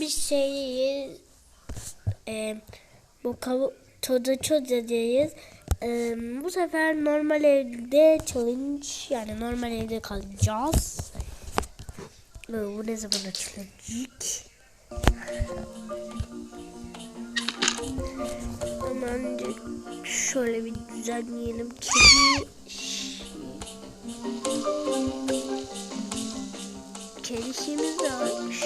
bir şeyi e, bu kavu çoda çodadayız. E, bu sefer normal evde challenge yani normal evde kalacağız. E, bu ne zaman açılacak? Hemen şöyle bir düzenleyelim. Kedi Kedişimiz de varmış.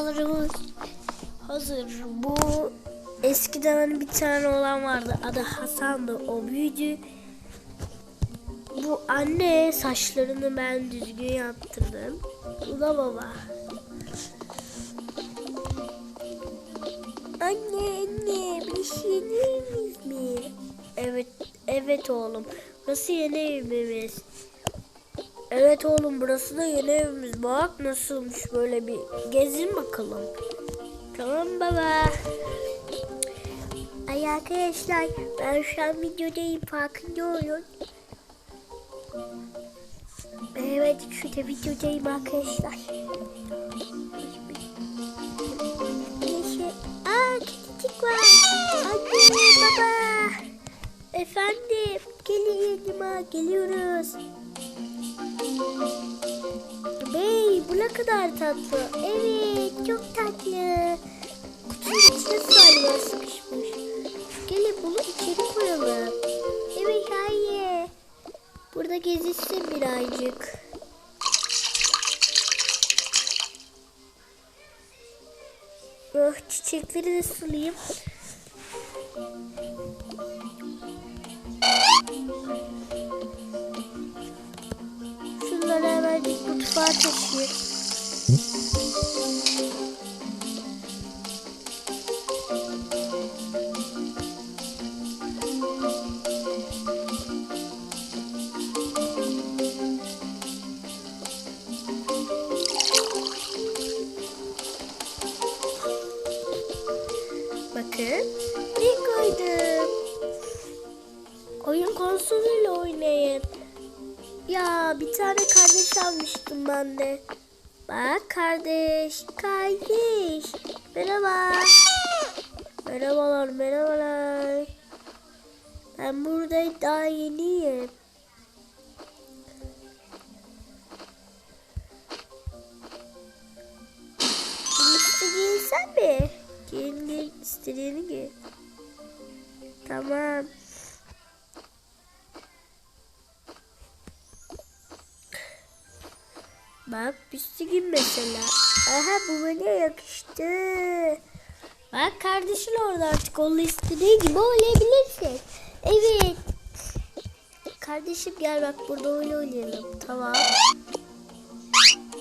Eşyalarımız hazır. Bu eskiden hani bir tane olan vardı. Adı Hasan'dı. O büyüdü. Bu anne saçlarını ben düzgün yaptırdım. Bu da baba. Anne anne bir şey yenir mi? Evet evet oğlum. Burası yeni evimiz. Evet oğlum burası da yeni evimiz. Bak nasılmış böyle bir gezin bakalım. Tamam baba. Ay arkadaşlar ben şu an videodayım farkında olun. Evet şurada videodayım arkadaşlar. Aa kedicik var. Anne baba. Efendim gelin yanıma geliyoruz. Bey bu ne kadar tatlı. Evet çok tatlı. Kutunun içine salya sıkışmış. Gelin bunu içeri koyalım. Evet hayır. Burada gezişsin birazcık. Oh, çiçekleri de sulayayım. Mutfağa taşıyayım. Bakın ne koydum. Oyun konsoluyla oynayın. Ya bir tane kardeş almıştım ben de. Bak kardeş, kardeş. Merhaba. Merhabalar, merhabalar. Ben burada daha yeniyim. Bunu istediğin sen mi? Giyin istediğini giy. Tamam. Bak büstügün mesela. Aha bu bana yakıştı. Bak kardeşin orada artık onunla istediği gibi oynayabilirsin. Evet. Kardeşim gel bak burada oyun oynayalım. Tamam.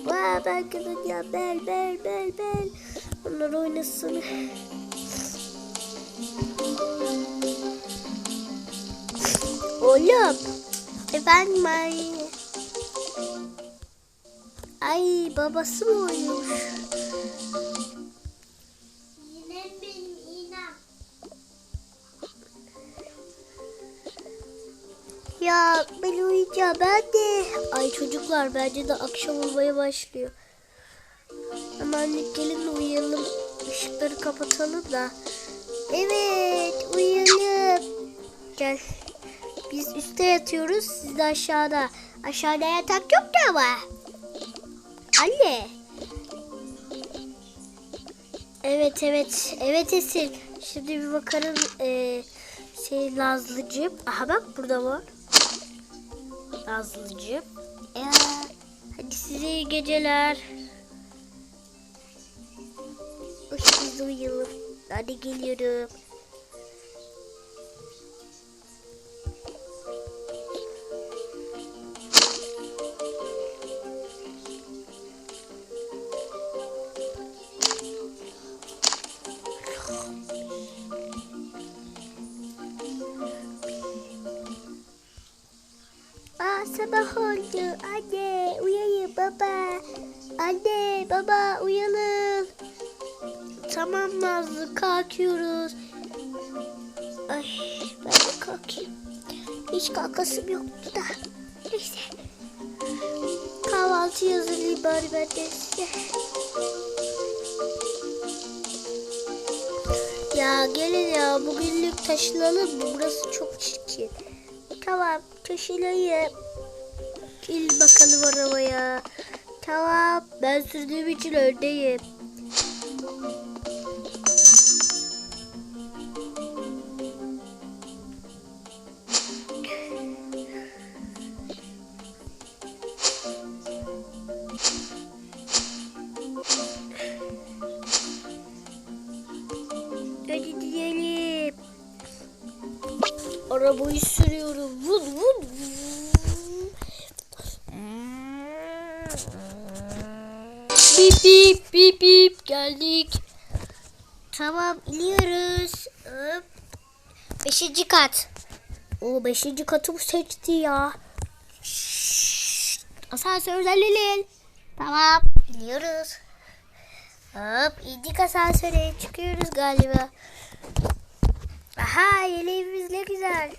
Vaa ben kazanacağım. Bel bel bel bel. Onlar oynasın. Oğlum. Efendim anne. Ay babası mı uyumuş? İğnem benim iğnem. Ya ben uyuyacağım ben de. Ay çocuklar bence de akşam olmaya başlıyor. Hemen gelin uyuyalım. Işıkları kapatalım da. Evet uyuyalım. Gel. Biz üstte yatıyoruz siz de aşağıda. Aşağıda yatak yok da ama. Evet evet. Evet Esin. Şimdi bir bakalım. Ee, şey Nazlıcığım. Aha bak burada var. Nazlıcığım. Ya, hadi size iyi geceler. Uy, biz. Hadi geliyorum. Sabah oldu. Anne uyanın baba. Anne baba uyanın. Tamam Nazlı kalkıyoruz. Ay ben de kalkayım. Hiç kalkasım yoktu da. Neyse. Kahvaltı hazırlayayım bari ben de size. Ya gelin ya bugünlük taşınalım mı? Burası çok çirkin. Tamam taşınayım. Gel bakalım arabaya. Tamam ben sürdüğüm için öndeyim. Hadi gidelim. Arabayı sürüyorum. Bip bip bip bip geldik. Tamam iniyoruz. Hop. Beşinci kat. O beşinci katı bu seçti ya. Şşşt. Asansörden Lilil. Tamam iniyoruz. Hop indik asansöre çıkıyoruz galiba. Aha yeni evimiz ne güzel.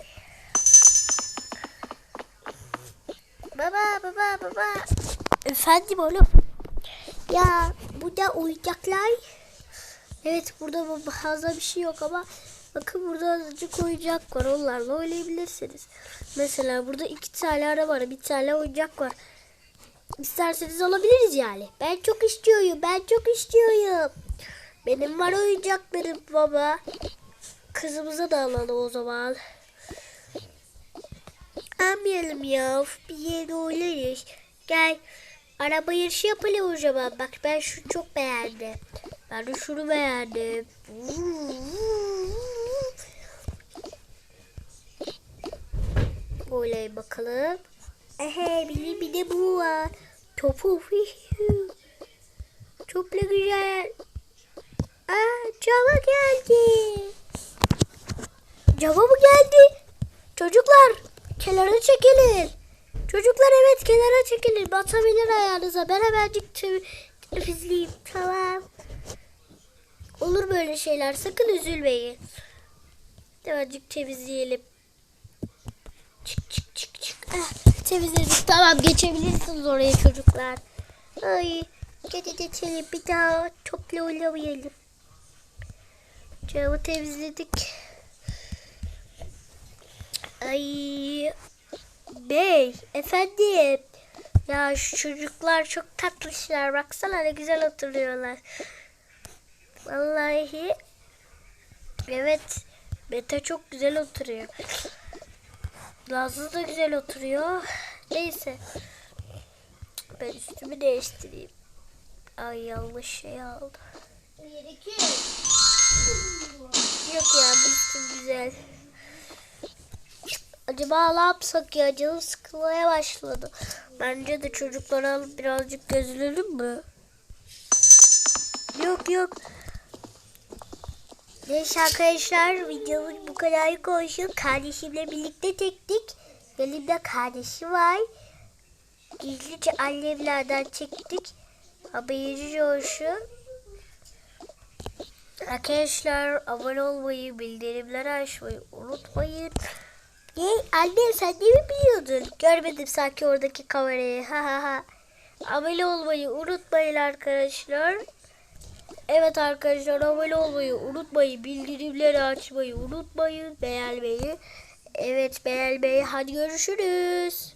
Baba baba baba. Efendim oğlum. Ya burada oyuncaklar. Evet burada fazla bir şey yok ama bakın burada azıcık oyuncak var. Onlarla oynayabilirsiniz. Mesela burada iki tane araba var. Bir tane oyuncak var. İsterseniz alabiliriz yani. Ben çok istiyorum. Ben çok istiyorum. Benim var oyuncaklarım baba. Kızımıza da alalım o zaman. Almayalım ya. Bir yere oynarız. Gel. Araba yarışı yapalım o zaman. Bak ben şunu çok beğendim. Ben de şunu beğendim. Oynayın bakalım. Ehe bir, bir de bu var. Topu. Çok da güzel. Aa, cama geldi. Cama mı geldi? Çocuklar kenara çekilin. Çocuklar evet kenara çekilin. Batabilir ayağınıza. Ben hemencik te- temizleyeyim. Tamam. Olur böyle şeyler. Sakın üzülmeyin. Hemencik temizleyelim. Çık çık çık çık. Ah, temizledik. Tamam geçebilirsiniz oraya çocuklar. Ay. Hadi geçelim. Bir daha topla oynamayalım. Camı temizledik. Ay. Bey, efendim. Ya şu çocuklar çok tatlışlar. Baksana ne güzel oturuyorlar. Vallahi. Evet. Mete çok güzel oturuyor. Nazlı da güzel oturuyor. Neyse. Ben üstümü değiştireyim. Ay yanlış şey aldı. Bir, iki. Yok ya üstüm güzel. Acaba ne yapsak ya? Canım sıkılmaya başladı. Bence de çocukları alıp birazcık gözlerim mi? Yok yok. Neyse arkadaşlar videomuz bu kadar konuşuyor. Kardeşimle birlikte çektik. Benim de kardeşim var. Gizlice annemlerden çektik. Haberi olsun. Arkadaşlar abone olmayı, bildirimleri açmayı unutmayın. Ne? Anne sen de mi biliyordun? Görmedim sanki oradaki kamerayı. Ha ha ha. Abone olmayı unutmayın arkadaşlar. Evet arkadaşlar abone olmayı unutmayın. Bildirimleri açmayı unutmayın. Beğenmeyi. Evet beğenmeyi. Hadi görüşürüz.